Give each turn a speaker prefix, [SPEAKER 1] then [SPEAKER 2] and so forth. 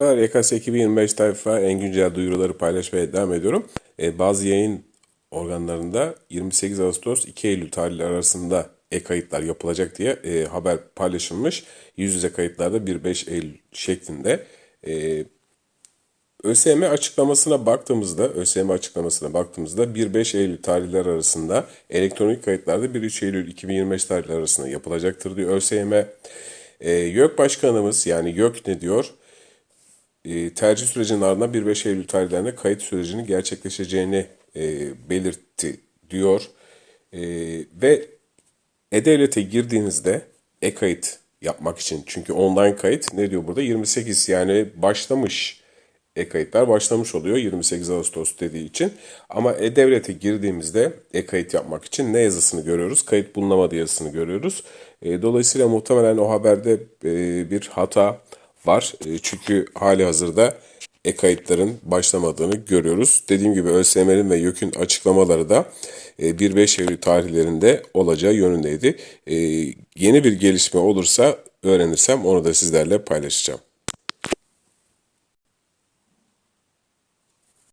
[SPEAKER 1] YKS 2025 tayfa en güncel duyuruları paylaşmaya devam ediyorum. Ee, bazı yayın organlarında 28 Ağustos 2 Eylül tarihleri arasında e-kayıtlar yapılacak diye e, haber paylaşılmış. Yüz yüze kayıtlarda 1-5 Eylül şeklinde. E, ÖSYM açıklamasına baktığımızda, ÖSYM açıklamasına baktığımızda 1-5 Eylül tarihler arasında elektronik kayıtlarda 1-3 Eylül 2025 tarihleri arasında yapılacaktır diyor ÖSYM. E, YÖK Başkanımız yani YÖK ne diyor? E, tercih sürecinin ardından 1-5 Eylül tarihlerinde kayıt sürecinin gerçekleşeceğini e, belirtti diyor. E, ve E-Devlet'e girdiğinizde e-kayıt yapmak için çünkü online kayıt ne diyor burada 28 yani başlamış e-kayıtlar başlamış oluyor 28 Ağustos dediği için. Ama e-devlete girdiğimizde e-kayıt yapmak için ne yazısını görüyoruz? Kayıt bulunamadı yazısını görüyoruz. E, dolayısıyla muhtemelen o haberde e, bir hata var. E, çünkü hali hazırda e-kayıtların başlamadığını görüyoruz. Dediğim gibi ÖSYM'nin ve YÖK'ün açıklamaları da e, 1-5 Eylül tarihlerinde olacağı yönündeydi. E, yeni bir gelişme olursa öğrenirsem onu da sizlerle paylaşacağım.